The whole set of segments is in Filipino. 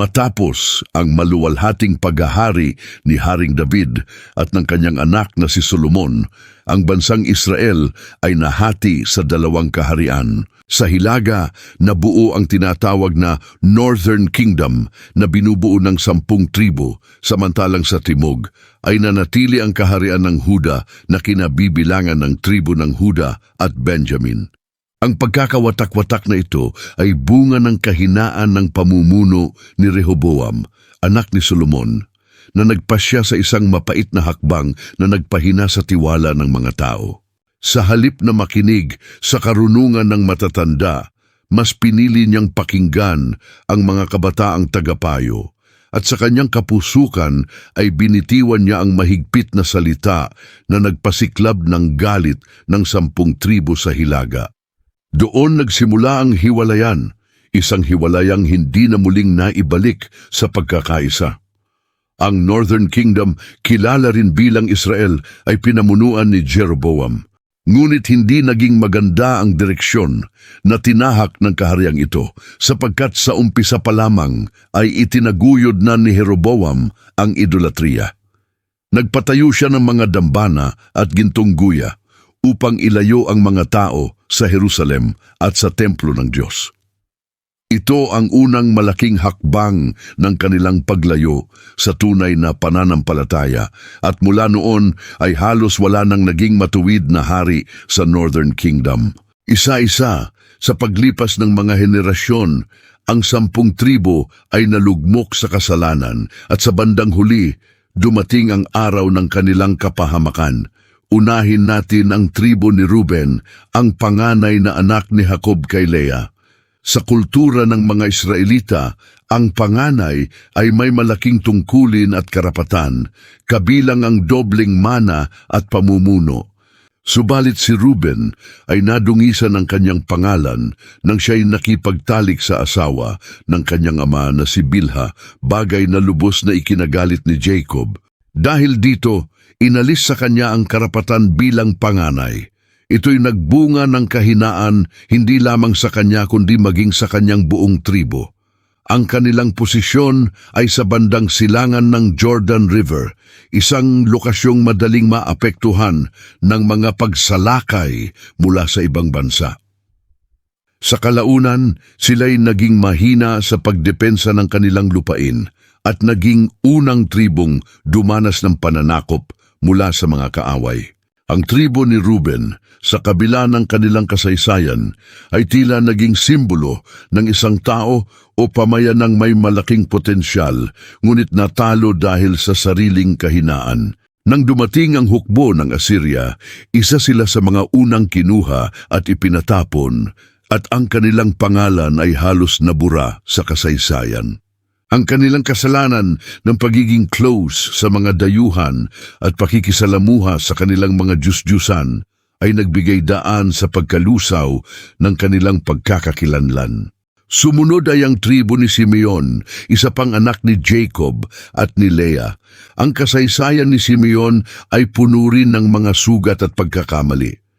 Matapos ang maluwalhating paghahari ni Haring David at ng kanyang anak na si Solomon, ang bansang Israel ay nahati sa dalawang kaharian. Sa Hilaga, nabuo ang tinatawag na Northern Kingdom na binubuo ng sampung tribo, samantalang sa Timog ay nanatili ang kaharian ng Huda na kinabibilangan ng tribo ng Huda at Benjamin. Ang pagkakawatak-watak na ito ay bunga ng kahinaan ng pamumuno ni Rehoboam, anak ni Solomon, na nagpasya sa isang mapait na hakbang na nagpahina sa tiwala ng mga tao. Sa halip na makinig sa karunungan ng matatanda, mas pinili niyang pakinggan ang mga kabataang tagapayo at sa kanyang kapusukan ay binitiwan niya ang mahigpit na salita na nagpasiklab ng galit ng sampung tribo sa Hilaga. Doon nagsimula ang hiwalayan, isang hiwalayang hindi na muling naibalik sa pagkakaisa. Ang Northern Kingdom, kilala rin bilang Israel, ay pinamunuan ni Jeroboam. Ngunit hindi naging maganda ang direksyon na tinahak ng kahariang ito sapagkat sa umpisa pa lamang ay itinaguyod na ni Jeroboam ang idolatriya. Nagpatayo siya ng mga dambana at gintong guya upang ilayo ang mga tao sa Jerusalem at sa templo ng Diyos. Ito ang unang malaking hakbang ng kanilang paglayo sa tunay na pananampalataya at mula noon ay halos wala nang naging matuwid na hari sa Northern Kingdom. Isa-isa sa paglipas ng mga henerasyon, ang sampung tribo ay nalugmok sa kasalanan at sa bandang huli, dumating ang araw ng kanilang kapahamakan. Unahin natin ang tribo ni Ruben, ang panganay na anak ni Jacob kay Leah. Sa kultura ng mga Israelita, ang panganay ay may malaking tungkulin at karapatan, kabilang ang dobling mana at pamumuno. Subalit si Ruben ay nadungisan ng kanyang pangalan nang siya'y nakipagtalik sa asawa ng kanyang ama na si Bilha, bagay na lubos na ikinagalit ni Jacob. Dahil dito, inalis sa kanya ang karapatan bilang panganay. Ito'y nagbunga ng kahinaan hindi lamang sa kanya kundi maging sa kanyang buong tribo. Ang kanilang posisyon ay sa bandang silangan ng Jordan River, isang lokasyong madaling maapektuhan ng mga pagsalakay mula sa ibang bansa. Sa kalaunan, sila'y naging mahina sa pagdepensa ng kanilang lupain at naging unang tribong dumanas ng pananakop mula sa mga kaaway. Ang tribo ni Ruben, sa kabila ng kanilang kasaysayan, ay tila naging simbolo ng isang tao o pamayanang may malaking potensyal, ngunit natalo dahil sa sariling kahinaan. Nang dumating ang hukbo ng Assyria, isa sila sa mga unang kinuha at ipinatapon, at ang kanilang pangalan ay halos nabura sa kasaysayan. Ang kanilang kasalanan ng pagiging close sa mga dayuhan at pakikisalamuha sa kanilang mga Diyos-Diyusan ay nagbigay daan sa pagkalusaw ng kanilang pagkakakilanlan. Sumunod ay ang tribo ni Simeon, isa pang anak ni Jacob at ni Leah. Ang kasaysayan ni Simeon ay puno rin ng mga sugat at pagkakamali.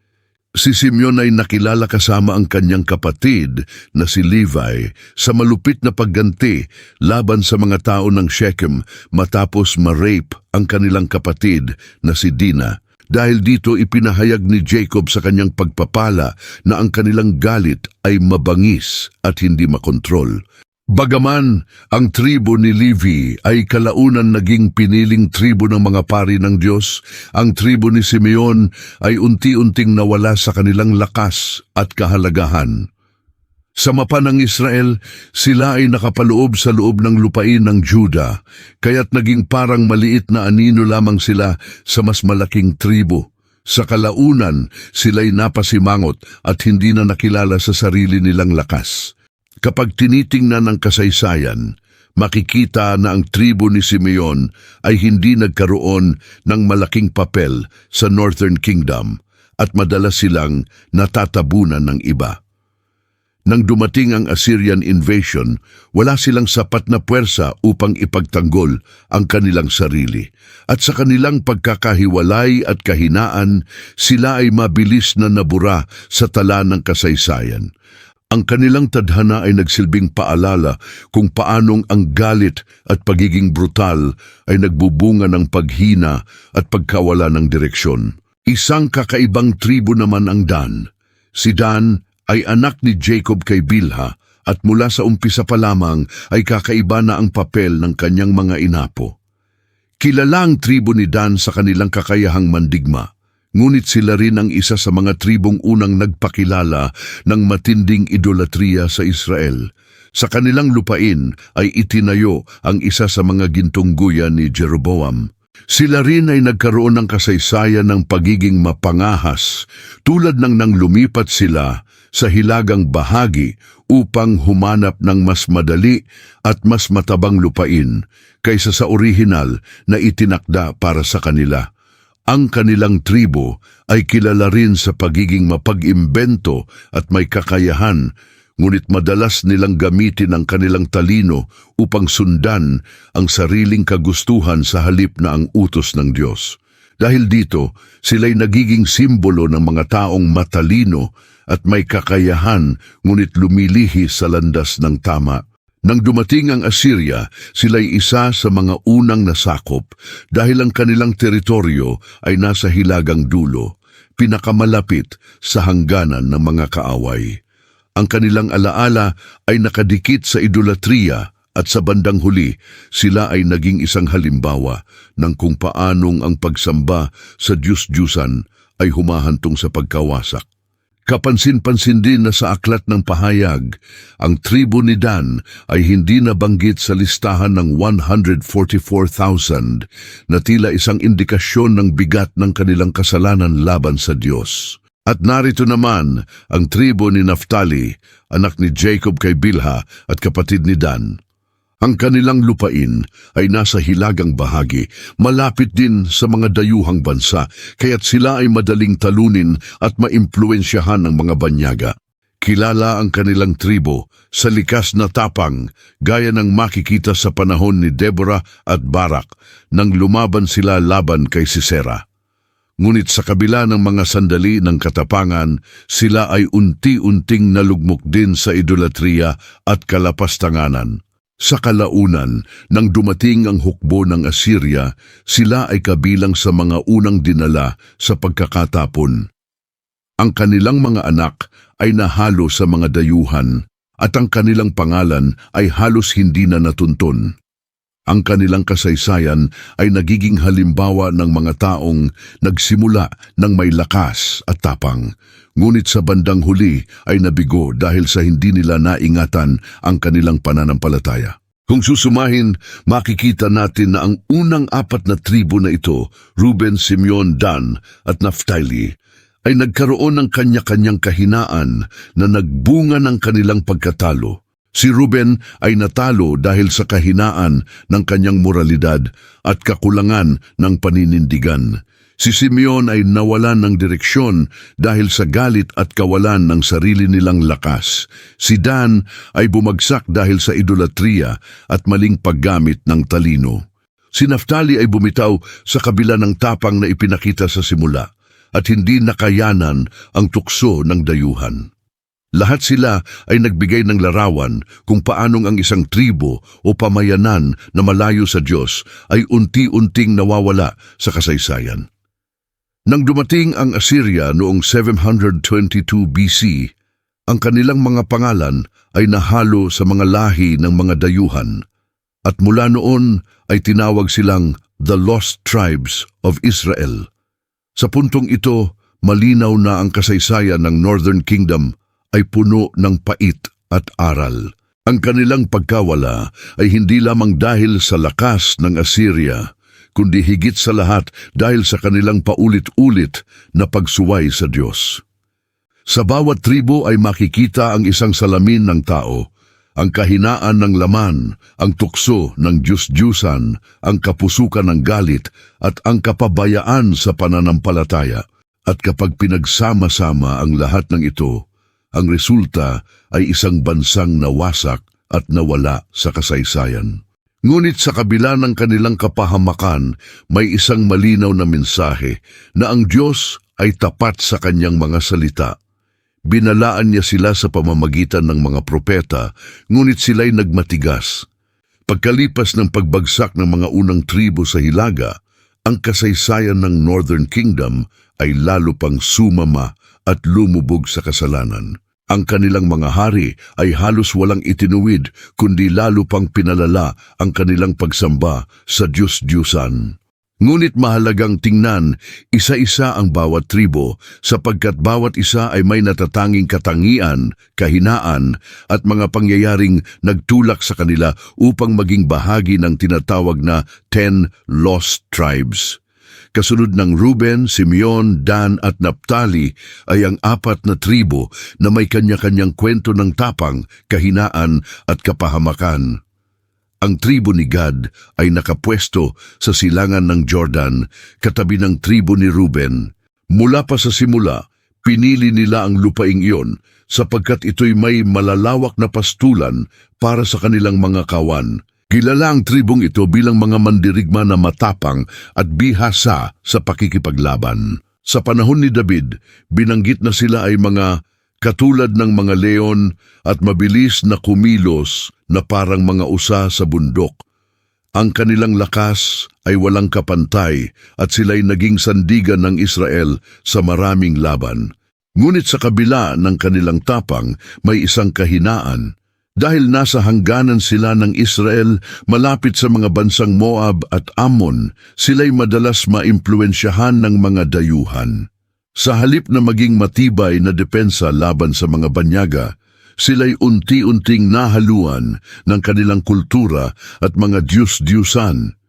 Si Simeon ay nakilala kasama ang kanyang kapatid na si Levi sa malupit na pagganti laban sa mga tao ng Shechem matapos ma-rape ang kanilang kapatid na si Dina. Dahil dito ipinahayag ni Jacob sa kanyang pagpapala na ang kanilang galit ay mabangis at hindi makontrol. Bagaman ang tribo ni Levi ay kalaunan naging piniling tribo ng mga pari ng Diyos, ang tribo ni Simeon ay unti-unting nawala sa kanilang lakas at kahalagahan. Sa mapa ng Israel, sila ay nakapaloob sa loob ng lupain ng Juda, kaya't naging parang maliit na anino lamang sila sa mas malaking tribo. Sa kalaunan, sila'y napasimangot at hindi na nakilala sa sarili nilang lakas. Kapag tinitingnan ang kasaysayan, makikita na ang tribo ni Simeon ay hindi nagkaroon ng malaking papel sa Northern Kingdom at madalas silang natatabunan ng iba. Nang dumating ang Assyrian invasion, wala silang sapat na puwersa upang ipagtanggol ang kanilang sarili. At sa kanilang pagkakahiwalay at kahinaan, sila ay mabilis na nabura sa tala ng kasaysayan. Ang kanilang tadhana ay nagsilbing paalala kung paanong ang galit at pagiging brutal ay nagbubunga ng paghina at pagkawala ng direksyon. Isang kakaibang tribo naman ang Dan. Si Dan ay anak ni Jacob kay Bilha at mula sa umpisa pa lamang ay kakaiba na ang papel ng kanyang mga inapo. Kilala ang tribo ni Dan sa kanilang kakayahang mandigma. Ngunit sila rin ang isa sa mga tribong unang nagpakilala ng matinding idolatriya sa Israel. Sa kanilang lupain ay itinayo ang isa sa mga gintungguyan ni Jeroboam. Sila rin ay nagkaroon ng kasaysayan ng pagiging mapangahas tulad ng nang lumipat sila sa hilagang bahagi upang humanap ng mas madali at mas matabang lupain kaysa sa orihinal na itinakda para sa kanila. Ang kanilang tribo ay kilala rin sa pagiging mapag-imbento at may kakayahan, ngunit madalas nilang gamitin ang kanilang talino upang sundan ang sariling kagustuhan sa halip na ang utos ng Diyos. Dahil dito, sila'y nagiging simbolo ng mga taong matalino at may kakayahan ngunit lumilihi sa landas ng tama. Nang dumating ang Assyria, sila'y isa sa mga unang nasakop dahil ang kanilang teritoryo ay nasa hilagang dulo, pinakamalapit sa hangganan ng mga kaaway. Ang kanilang alaala ay nakadikit sa idolatriya at sa bandang huli, sila ay naging isang halimbawa ng kung paanong ang pagsamba sa Diyos-Diyusan ay humahantong sa pagkawasak. Kapansin-pansin din na sa aklat ng pahayag, ang tribo ni Dan ay hindi nabanggit sa listahan ng 144,000 na tila isang indikasyon ng bigat ng kanilang kasalanan laban sa Diyos. At narito naman ang tribo ni Naphtali, anak ni Jacob kay Bilha at kapatid ni Dan. Ang kanilang lupain ay nasa hilagang bahagi, malapit din sa mga dayuhang bansa, kaya't sila ay madaling talunin at maimpluensyahan ng mga banyaga. Kilala ang kanilang tribo sa likas na tapang gaya ng makikita sa panahon ni Deborah at Barak nang lumaban sila laban kay Sisera. Ngunit sa kabila ng mga sandali ng katapangan, sila ay unti-unting nalugmok din sa idolatriya at kalapastanganan. Sa kalaunan, nang dumating ang hukbo ng Assyria, sila ay kabilang sa mga unang dinala sa pagkakatapon. Ang kanilang mga anak ay nahalo sa mga dayuhan at ang kanilang pangalan ay halos hindi na natuntun. Ang kanilang kasaysayan ay nagiging halimbawa ng mga taong nagsimula ng may lakas at tapang, ngunit sa bandang huli ay nabigo dahil sa hindi nila naingatan ang kanilang pananampalataya. Kung susumahin, makikita natin na ang unang apat na tribo na ito, Ruben, Simeon, Dan at Naphtali, ay nagkaroon ng kanya-kanyang kahinaan na nagbunga ng kanilang pagkatalo. Si Ruben ay natalo dahil sa kahinaan ng kanyang moralidad at kakulangan ng paninindigan. Si Simeon ay nawalan ng direksyon dahil sa galit at kawalan ng sarili nilang lakas. Si Dan ay bumagsak dahil sa idolatriya at maling paggamit ng talino. Si Naftali ay bumitaw sa kabila ng tapang na ipinakita sa simula at hindi nakayanan ang tukso ng dayuhan. Lahat sila ay nagbigay ng larawan kung paanong ang isang tribo o pamayanan na malayo sa Diyos ay unti-unting nawawala sa kasaysayan. Nang dumating ang Assyria noong 722 BC, ang kanilang mga pangalan ay nahalo sa mga lahi ng mga dayuhan at mula noon ay tinawag silang the Lost Tribes of Israel. Sa puntong ito, malinaw na ang kasaysayan ng Northern Kingdom ay puno ng pait at aral. Ang kanilang pagkawala ay hindi lamang dahil sa lakas ng Assyria, kundi higit sa lahat dahil sa kanilang paulit-ulit na pagsuway sa Diyos. Sa bawat tribo ay makikita ang isang salamin ng tao, ang kahinaan ng laman, ang tukso ng Diyos-Diyusan, ang kapusukan ng galit, at ang kapabayaan sa pananampalataya. At kapag pinagsama-sama ang lahat ng ito, ang resulta ay isang bansang nawasak at nawala sa kasaysayan. Ngunit sa kabila ng kanilang kapahamakan, may isang malinaw na mensahe na ang Diyos ay tapat sa kanyang mga salita. Binalaan niya sila sa pamamagitan ng mga propeta, ngunit sila'y nagmatigas. Pagkalipas ng pagbagsak ng mga unang tribo sa Hilaga, ang kasaysayan ng Northern Kingdom ay lalo pang sumama at lumubog sa kasalanan. Ang kanilang mga hari ay halos walang itinuwid kundi lalo pang pinalala ang kanilang pagsamba sa Diyos-Diyusan. Ngunit mahalagang tingnan, isa-isa ang bawat tribo sapagkat bawat isa ay may natatanging katangian, kahinaan at mga pangyayaring nagtulak sa kanila upang maging bahagi ng tinatawag na Ten Lost Tribes. Kasunod ng Ruben, Simeon, Dan at Naptali ay ang apat na tribo na may kanya-kanyang kwento ng tapang, kahinaan at kapahamakan. Ang tribo ni Gad ay nakapwesto sa silangan ng Jordan, katabi ng tribo ni Ruben. Mula pa sa simula, pinili nila ang lupaing iyon sapagkat ito'y may malalawak na pastulan para sa kanilang mga kawan. Kilala ang tribong ito bilang mga mandirigma na matapang at bihasa sa pakikipaglaban. Sa panahon ni David, binanggit na sila ay mga katulad ng mga leon at mabilis na kumilos na parang mga usa sa bundok. Ang kanilang lakas ay walang kapantay at sila'y naging sandigan ng Israel sa maraming laban. Ngunit sa kabila ng kanilang tapang, may isang kahinaan. Dahil nasa hangganan sila ng Israel malapit sa mga bansang Moab at Ammon, sila'y madalas maimpluensyahan ng mga dayuhan. Sa halip na maging matibay na depensa laban sa mga banyaga, sila'y unti-unting nahaluan ng kanilang kultura at mga Diyos-Diyusan.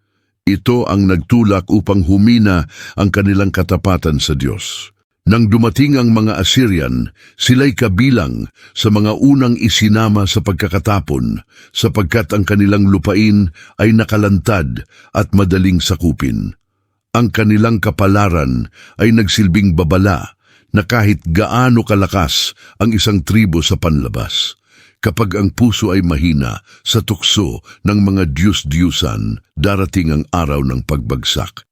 Ito ang nagtulak upang humina ang kanilang katapatan sa Diyos. Nang dumating ang mga Assyrian, sila'y kabilang sa mga unang isinama sa pagkakatapon sapagkat ang kanilang lupain ay nakalantad at madaling sakupin. Ang kanilang kapalaran ay nagsilbing babala na kahit gaano kalakas ang isang tribo sa panlabas. Kapag ang puso ay mahina sa tukso ng mga Diyos-Diyusan, darating ang araw ng pagbagsak.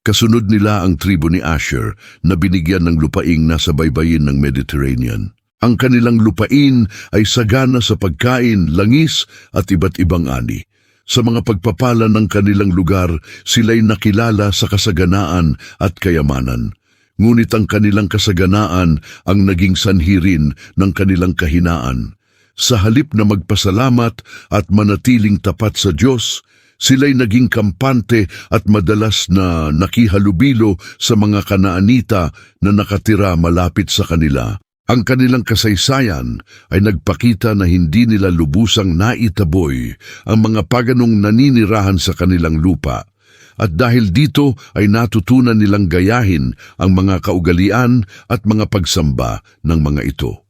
Kasunod nila ang tribo ni Asher na binigyan ng lupaing nasa baybayin ng Mediterranean. Ang kanilang lupain ay sagana sa pagkain, langis at iba't ibang ani. Sa mga pagpapala ng kanilang lugar, sila'y nakilala sa kasaganaan at kayamanan. Ngunit ang kanilang kasaganaan ang naging sanhirin ng kanilang kahinaan. Sa halip na magpasalamat at manatiling tapat sa Diyos, sila'y naging kampante at madalas na nakihalubilo sa mga kanaanita na nakatira malapit sa kanila. Ang kanilang kasaysayan ay nagpakita na hindi nila lubusang naitaboy ang mga paganong naninirahan sa kanilang lupa. At dahil dito ay natutunan nilang gayahin ang mga kaugalian at mga pagsamba ng mga ito.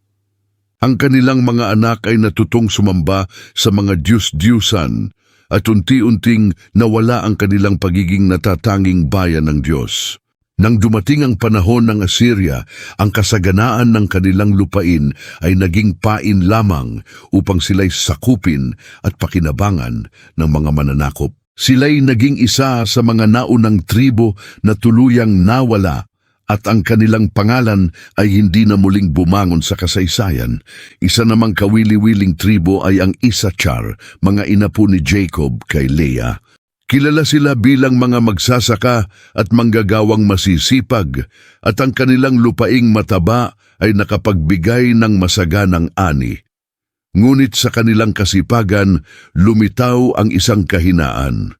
Ang kanilang mga anak ay natutong sumamba sa mga Diyos-Diyusan at unti-unting nawala ang kanilang pagiging natatanging bayan ng Diyos. Nang dumating ang panahon ng Assyria, ang kasaganaan ng kanilang lupain ay naging pain lamang upang sila'y sakupin at pakinabangan ng mga mananakop. Sila'y naging isa sa mga naunang tribo na tuluyang nawala at ang kanilang pangalan ay hindi na muling bumangon sa kasaysayan. Isa namang kawili-wiling tribo ay ang Isachar, mga inapo ni Jacob kay Leah. Kilala sila bilang mga magsasaka at manggagawang masisipag at ang kanilang lupaing mataba ay nakapagbigay ng masaganang ani. Ngunit sa kanilang kasipagan, lumitaw ang isang kahinaan.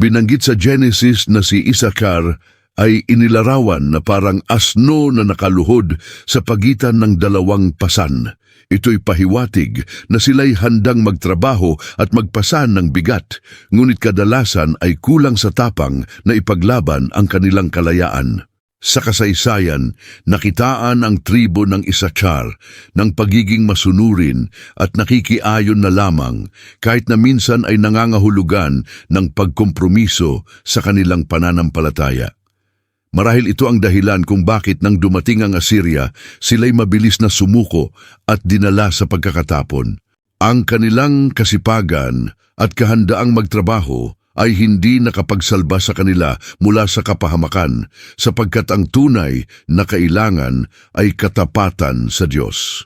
Binanggit sa Genesis na si Isakar ay inilarawan na parang asno na nakaluhod sa pagitan ng dalawang pasan. Ito'y pahiwatig na sila'y handang magtrabaho at magpasan ng bigat, ngunit kadalasan ay kulang sa tapang na ipaglaban ang kanilang kalayaan. Sa kasaysayan, nakitaan ang tribo ng Isachar ng pagiging masunurin at nakikiayon na lamang kahit na minsan ay nangangahulugan ng pagkompromiso sa kanilang pananampalataya. Marahil ito ang dahilan kung bakit nang dumating ang Assyria, sila'y mabilis na sumuko at dinala sa pagkakatapon. Ang kanilang kasipagan at kahandaang magtrabaho ay hindi nakapagsalba sa kanila mula sa kapahamakan sapagkat ang tunay na kailangan ay katapatan sa Diyos.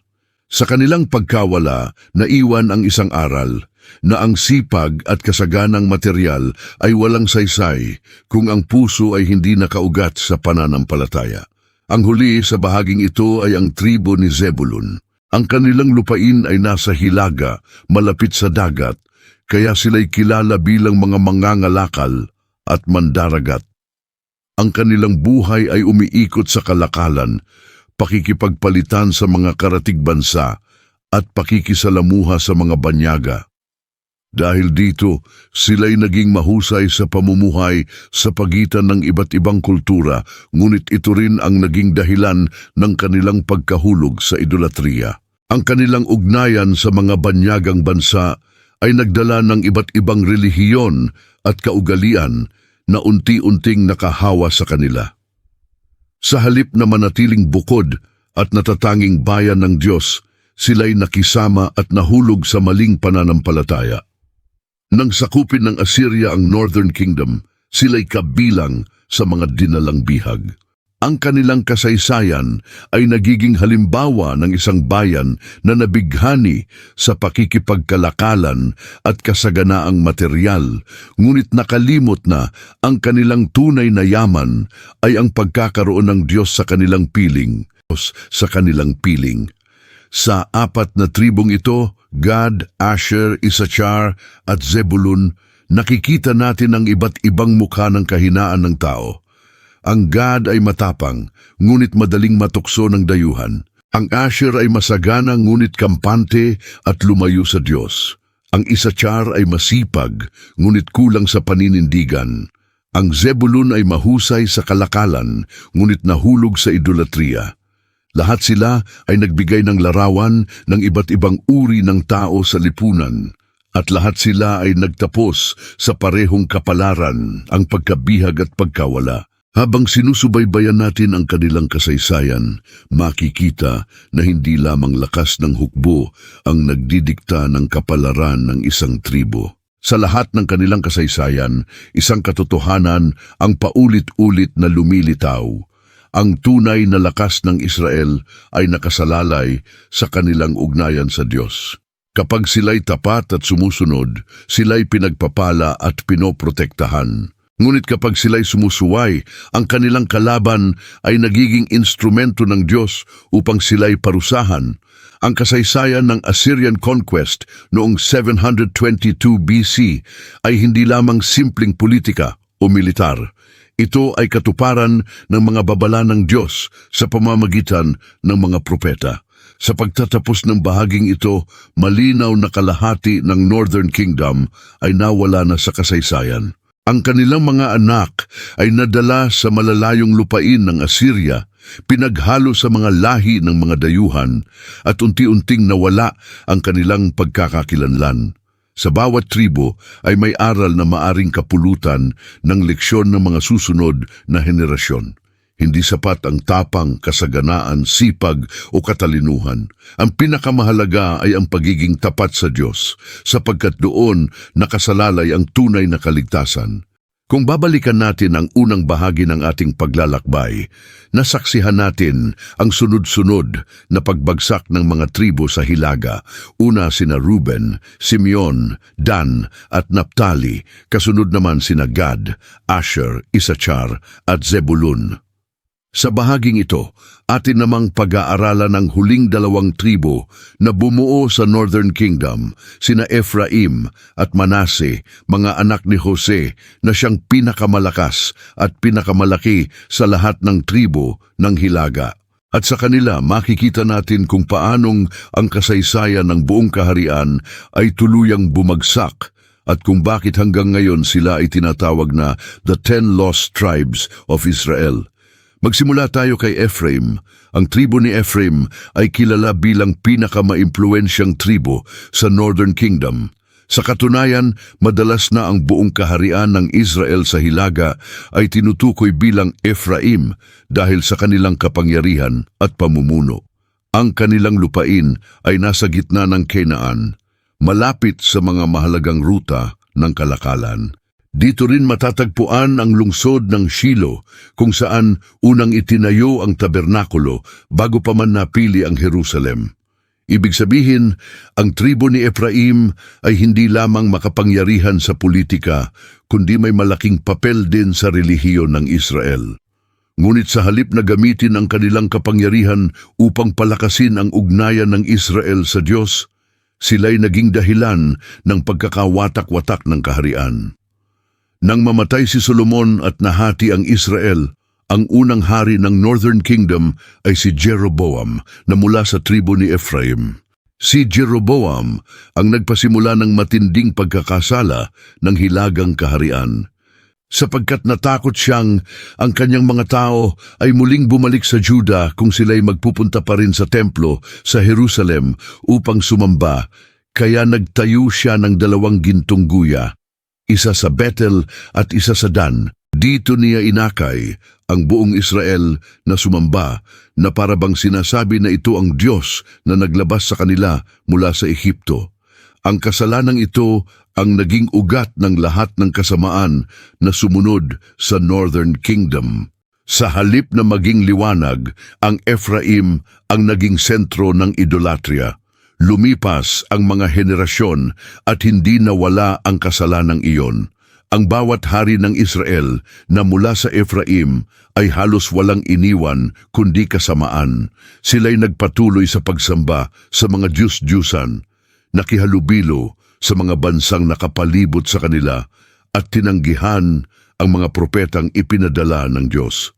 Sa kanilang pagkawala, naiwan ang isang aral na ang sipag at kasaganang material ay walang saysay kung ang puso ay hindi nakaugat sa pananampalataya. Ang huli sa bahaging ito ay ang tribo ni Zebulun. Ang kanilang lupain ay nasa hilaga, malapit sa dagat, kaya sila'y kilala bilang mga mangangalakal at mandaragat. Ang kanilang buhay ay umiikot sa kalakalan, pakikipagpalitan sa mga karatig bansa at pakikisalamuha sa mga banyaga. Dahil dito, sila'y naging mahusay sa pamumuhay sa pagitan ng iba't ibang kultura, ngunit ito rin ang naging dahilan ng kanilang pagkahulog sa idolatriya. Ang kanilang ugnayan sa mga banyagang bansa ay nagdala ng iba't ibang relihiyon at kaugalian na unti-unting nakahawa sa kanila. Sa halip na manatiling bukod at natatanging bayan ng Diyos, sila'y nakisama at nahulog sa maling pananampalataya. Nang sakupin ng Assyria ang Northern Kingdom, sila'y kabilang sa mga dinalang bihag. Ang kanilang kasaysayan ay nagiging halimbawa ng isang bayan na nabighani sa pakikipagkalakalan at kasaganaang material, ngunit nakalimot na ang kanilang tunay na yaman ay ang pagkakaroon ng Diyos sa kanilang piling, sa kanilang piling. Sa apat na tribong ito, Gad, Asher, Issachar at Zebulun, nakikita natin ang iba't ibang mukha ng kahinaan ng tao. Ang Gad ay matapang, ngunit madaling matukso ng dayuhan. Ang Asher ay masagana ngunit kampante at lumayo sa Diyos. Ang Issachar ay masipag, ngunit kulang sa paninindigan. Ang Zebulun ay mahusay sa kalakalan, ngunit nahulog sa idolatriya. Lahat sila ay nagbigay ng larawan ng iba't ibang uri ng tao sa lipunan. At lahat sila ay nagtapos sa parehong kapalaran, ang pagkabihag at pagkawala. Habang sinusubaybayan natin ang kanilang kasaysayan, makikita na hindi lamang lakas ng hukbo ang nagdidikta ng kapalaran ng isang tribo. Sa lahat ng kanilang kasaysayan, isang katotohanan ang paulit-ulit na lumilitaw. Ang tunay na lakas ng Israel ay nakasalalay sa kanilang ugnayan sa Diyos. Kapag sila'y tapat at sumusunod, sila'y pinagpapala at pinoprotektahan. Ngunit kapag sila'y sumusuway, ang kanilang kalaban ay nagiging instrumento ng Diyos upang sila'y parusahan. Ang kasaysayan ng Assyrian conquest noong 722 BC ay hindi lamang simpleng politika o militar. Ito ay katuparan ng mga babala ng Diyos sa pamamagitan ng mga propeta. Sa pagtatapos ng bahaging ito, malinaw na kalahati ng Northern Kingdom ay nawala na sa kasaysayan. Ang kanilang mga anak ay nadala sa malalayong lupain ng Assyria, pinaghalo sa mga lahi ng mga dayuhan, at unti-unting nawala ang kanilang pagkakakilanlan. Sa bawat tribo ay may aral na maaring kapulutan ng leksyon ng mga susunod na henerasyon. Hindi sapat ang tapang, kasaganaan, sipag o katalinuhan. Ang pinakamahalaga ay ang pagiging tapat sa Diyos, sapagkat doon nakasalalay ang tunay na kaligtasan. Kung babalikan natin ang unang bahagi ng ating paglalakbay, nasaksihan natin ang sunod-sunod na pagbagsak ng mga tribo sa Hilaga. Una sina Ruben, Simeon, Dan at Naptali, kasunod naman sina Gad, Asher, Isachar at Zebulun. Sa bahaging ito, atin namang pag-aaralan ang huling dalawang tribo na bumuo sa Northern Kingdom, sina Ephraim at Manase, mga anak ni Jose na siyang pinakamalakas at pinakamalaki sa lahat ng tribo ng Hilaga. At sa kanila makikita natin kung paanong ang kasaysayan ng buong kaharian ay tuluyang bumagsak at kung bakit hanggang ngayon sila ay tinatawag na the Ten Lost Tribes of Israel. Magsimula tayo kay Ephraim. Ang tribo ni Ephraim ay kilala bilang pinakamaimpluensyang tribo sa Northern Kingdom. Sa katunayan, madalas na ang buong kaharian ng Israel sa Hilaga ay tinutukoy bilang Ephraim dahil sa kanilang kapangyarihan at pamumuno. Ang kanilang lupain ay nasa gitna ng Canaan, malapit sa mga mahalagang ruta ng kalakalan. Dito rin matatagpuan ang lungsod ng Shilo kung saan unang itinayo ang tabernakulo bago pa man napili ang Jerusalem. Ibig sabihin, ang tribo ni Ephraim ay hindi lamang makapangyarihan sa politika, kundi may malaking papel din sa relihiyon ng Israel. Ngunit sa halip na gamitin ang kanilang kapangyarihan upang palakasin ang ugnayan ng Israel sa Diyos, sila'y naging dahilan ng pagkakawatak-watak ng kaharian. Nang mamatay si Solomon at nahati ang Israel, ang unang hari ng Northern Kingdom ay si Jeroboam na mula sa tribo ni Ephraim. Si Jeroboam ang nagpasimula ng matinding pagkakasala ng hilagang kaharian. Sapagkat natakot siyang ang kanyang mga tao ay muling bumalik sa Juda kung sila'y magpupunta pa rin sa templo sa Jerusalem upang sumamba, kaya nagtayo siya ng dalawang gintong guya, isa sa Bethel at isa sa Dan. Dito niya inakay ang buong Israel na sumamba na parabang sinasabi na ito ang Diyos na naglabas sa kanila mula sa Ehipto. Ang kasalanang ito ang naging ugat ng lahat ng kasamaan na sumunod sa Northern Kingdom. Sa halip na maging liwanag, ang Ephraim ang naging sentro ng idolatria. Lumipas ang mga henerasyon at hindi nawala ang kasalanang iyon. Ang bawat hari ng Israel na mula sa Ephraim ay halos walang iniwan kundi kasamaan. Sila'y nagpatuloy sa pagsamba sa mga Diyos-Diyusan, nakihalubilo sa mga bansang nakapalibot sa kanila at tinanggihan ang mga propetang ipinadala ng Diyos.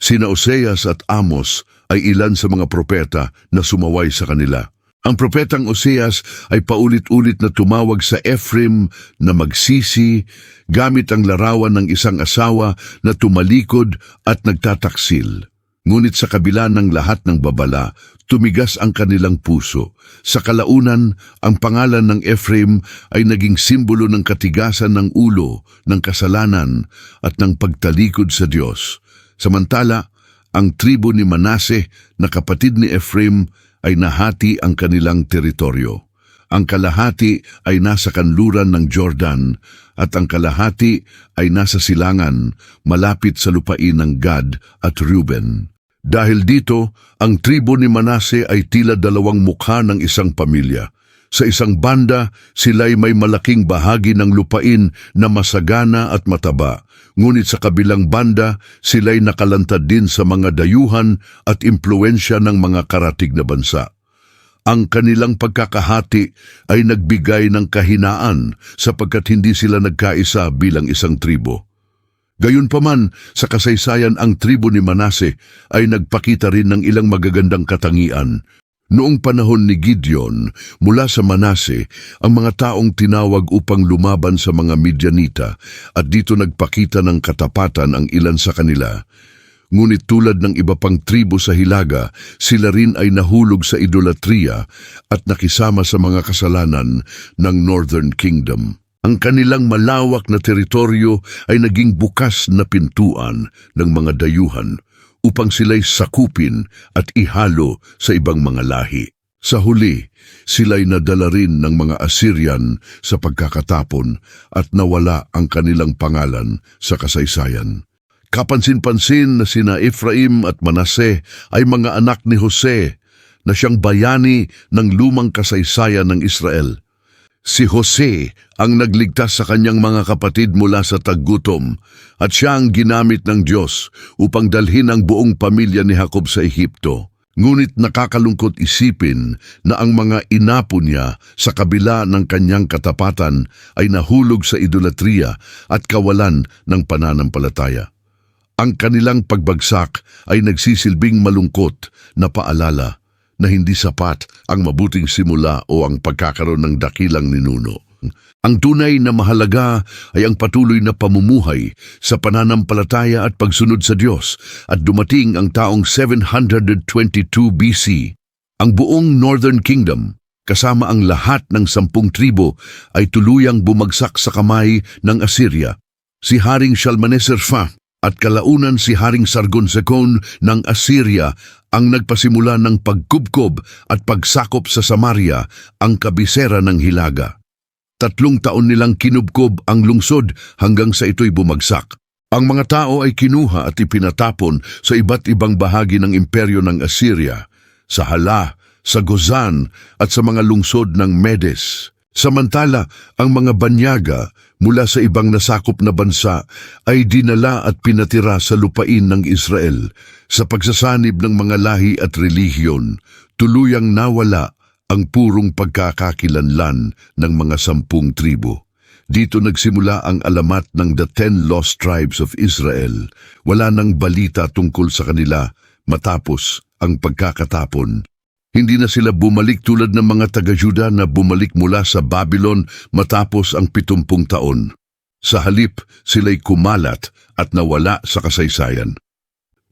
Sina Oseas at Amos ay ilan sa mga propeta na sumaway sa kanila. Ang propetang Oseas ay paulit-ulit na tumawag sa Ephraim na magsisi gamit ang larawan ng isang asawa na tumalikod at nagtataksil. Ngunit sa kabila ng lahat ng babala, tumigas ang kanilang puso. Sa kalaunan, ang pangalan ng Ephraim ay naging simbolo ng katigasan ng ulo, ng kasalanan at ng pagtalikod sa Diyos. Samantala, ang tribo ni Manase na kapatid ni Ephraim ay nahati ang kanilang teritoryo. Ang kalahati ay nasa kanluran ng Jordan at ang kalahati ay nasa silangan malapit sa lupain ng Gad at Reuben. Dahil dito, ang tribo ni Manase ay tila dalawang mukha ng isang pamilya. Sa isang banda, sila'y may malaking bahagi ng lupain na masagana at mataba. Ngunit sa kabilang banda, sila'y nakalantad din sa mga dayuhan at impluensya ng mga karatig na bansa. Ang kanilang pagkakahati ay nagbigay ng kahinaan sapagkat hindi sila nagkaisa bilang isang tribo. Gayunpaman, sa kasaysayan ang tribo ni Manase ay nagpakita rin ng ilang magagandang katangian. Noong panahon ni Gideon, mula sa Manase, ang mga taong tinawag upang lumaban sa mga Midianita at dito nagpakita ng katapatan ang ilan sa kanila. Ngunit tulad ng iba pang tribo sa Hilaga, sila rin ay nahulog sa idolatria at nakisama sa mga kasalanan ng Northern Kingdom. Ang kanilang malawak na teritoryo ay naging bukas na pintuan ng mga dayuhan upang sila'y sakupin at ihalo sa ibang mga lahi. Sa huli, sila'y nadala rin ng mga Assyrian sa pagkakatapon at nawala ang kanilang pangalan sa kasaysayan. Kapansin-pansin na sina Ephraim at Manase ay mga anak ni Jose na siyang bayani ng lumang kasaysayan ng Israel. Si Jose ang nagligtas sa kanyang mga kapatid mula sa taggutom at siya ang ginamit ng Diyos upang dalhin ang buong pamilya ni Jacob sa Ehipto. Ngunit nakakalungkot isipin na ang mga inapo niya sa kabila ng kanyang katapatan ay nahulog sa idolatria at kawalan ng pananampalataya. Ang kanilang pagbagsak ay nagsisilbing malungkot na paalala na hindi sapat ang mabuting simula o ang pagkakaroon ng dakilang ninuno. Ang tunay na mahalaga ay ang patuloy na pamumuhay sa pananampalataya at pagsunod sa Diyos at dumating ang taong 722 BC. Ang buong Northern Kingdom, kasama ang lahat ng sampung tribo, ay tuluyang bumagsak sa kamay ng Assyria. Si Haring Shalmaneser Fa at kalaunan si Haring Sargon II ng Assyria ang nagpasimula ng pagkubkob at pagsakop sa Samaria, ang kabisera ng Hilaga. tatlong taon nilang kinubkob ang lungsod hanggang sa ito'y bumagsak. Ang mga tao ay kinuha at ipinatapon sa iba't ibang bahagi ng imperyo ng Assyria, sa Hala, sa Gozan at sa mga lungsod ng Medes. Samantala, ang mga banyaga mula sa ibang nasakop na bansa ay dinala at pinatira sa lupain ng Israel sa pagsasanib ng mga lahi at relihiyon, tuluyang nawala ang purong pagkakakilanlan ng mga sampung tribo. Dito nagsimula ang alamat ng The Ten Lost Tribes of Israel. Wala nang balita tungkol sa kanila matapos ang pagkakatapon. Hindi na sila bumalik tulad ng mga taga-Juda na bumalik mula sa Babylon matapos ang pitumpung taon. Sa halip, sila'y kumalat at nawala sa kasaysayan.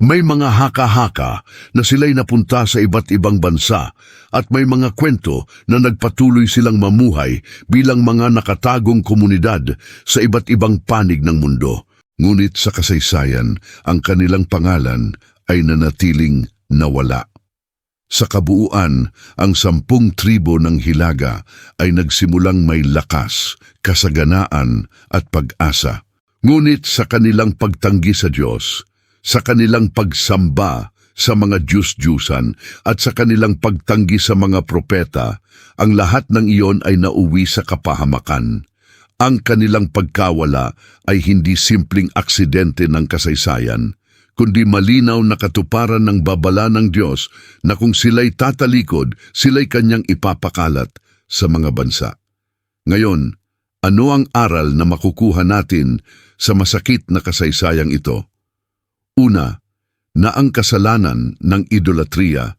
May mga haka-haka na sila'y napunta sa iba't ibang bansa at may mga kwento na nagpatuloy silang mamuhay bilang mga nakatagong komunidad sa iba't ibang panig ng mundo. Ngunit sa kasaysayan, ang kanilang pangalan ay nanatiling nawala. Sa kabuuan, ang sampung tribo ng Hilaga ay nagsimulang may lakas, kasaganaan at pag-asa. Ngunit sa kanilang pagtanggi sa Diyos, sa kanilang pagsamba sa mga Diyos-Diyusan at sa kanilang pagtanggi sa mga propeta, ang lahat ng iyon ay nauwi sa kapahamakan. Ang kanilang pagkawala ay hindi simpleng aksidente ng kasaysayan, kundi malinaw na katuparan ng babala ng Diyos na kung sila'y tatalikod, sila'y kanyang ipapakalat sa mga bansa. Ngayon, ano ang aral na makukuha natin sa masakit na kasaysayang ito? Una, na ang kasalanan ng idolatriya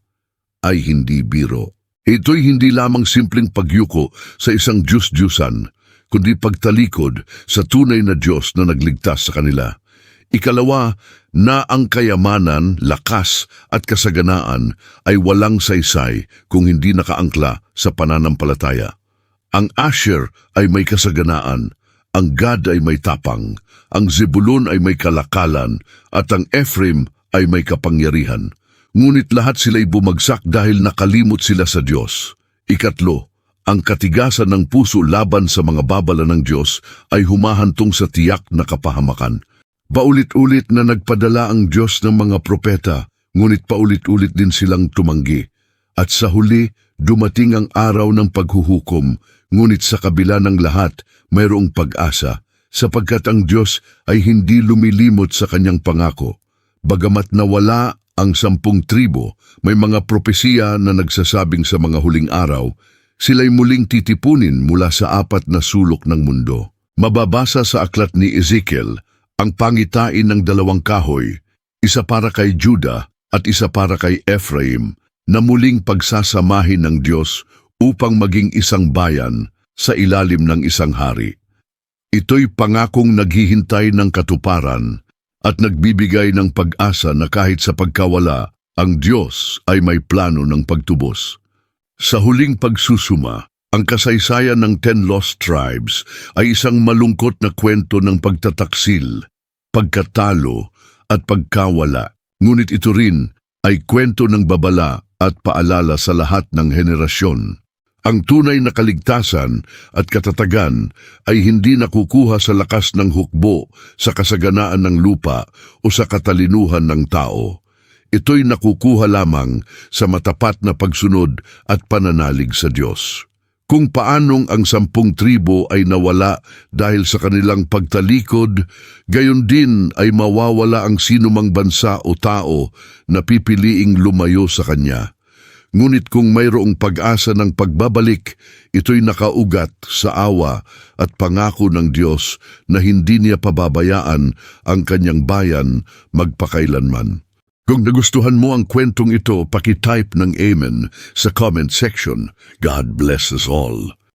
ay hindi biro. Ito'y hindi lamang simpleng pagyuko sa isang Diyos-Diyusan, kundi pagtalikod sa tunay na Diyos na nagligtas sa kanila. Ikalawa, na ang kayamanan, lakas at kasaganaan ay walang saysay kung hindi nakaangkla sa pananampalataya. Ang Asher ay may kasaganaan, ang Gad ay may tapang, ang Zebulun ay may kalakalan, at ang Ephraim ay may kapangyarihan. Ngunit lahat sila'y bumagsak dahil nakalimot sila sa Diyos. Ikatlo, ang katigasan ng puso laban sa mga babala ng Diyos ay humahantong sa tiyak na kapahamakan. Paulit-ulit na nagpadala ang Diyos ng mga propeta, ngunit paulit-ulit din silang tumanggi. At sa huli, dumating ang araw ng paghuhukom, ngunit sa kabila ng lahat, mayroong pag-asa, sapagkat ang Diyos ay hindi lumilimot sa kanyang pangako. Bagamat nawala ang sampung tribo, may mga propesiya na nagsasabing sa mga huling araw, sila'y muling titipunin mula sa apat na sulok ng mundo. Mababasa sa aklat ni Ezekiel ang pangitain ng dalawang kahoy, isa para kay Juda at isa para kay Ephraim, na muling pagsasamahin ng Diyos upang maging isang bayan sa ilalim ng isang hari. Ito'y pangakong naghihintay ng katuparan at nagbibigay ng pag-asa na kahit sa pagkawala, ang Diyos ay may plano ng pagtubos. Sa huling pagsusuma, ang kasaysayan ng Ten Lost Tribes ay isang malungkot na kwento ng pagtataksil, pagkatalo at pagkawala. Ngunit ito rin ay kwento ng babala at paalala sa lahat ng henerasyon. Ang tunay na kaligtasan at katatagan ay hindi nakukuha sa lakas ng hukbo, sa kasaganaan ng lupa o sa katalinuhan ng tao. Ito'y nakukuha lamang sa matapat na pagsunod at pananalig sa Diyos. Kung paanong ang sampung tribo ay nawala dahil sa kanilang pagtalikod, gayon din ay mawawala ang sinumang bansa o tao na pipiliing lumayo sa Kanya. Ngunit kung mayroong pag-asa ng pagbabalik, ito'y nakaugat sa awa at pangako ng Diyos na hindi niya pababayaan ang kanyang bayan magpakailanman. Kung nagustuhan mo ang kwentong ito, pakitype ng Amen sa comment section. God bless us all.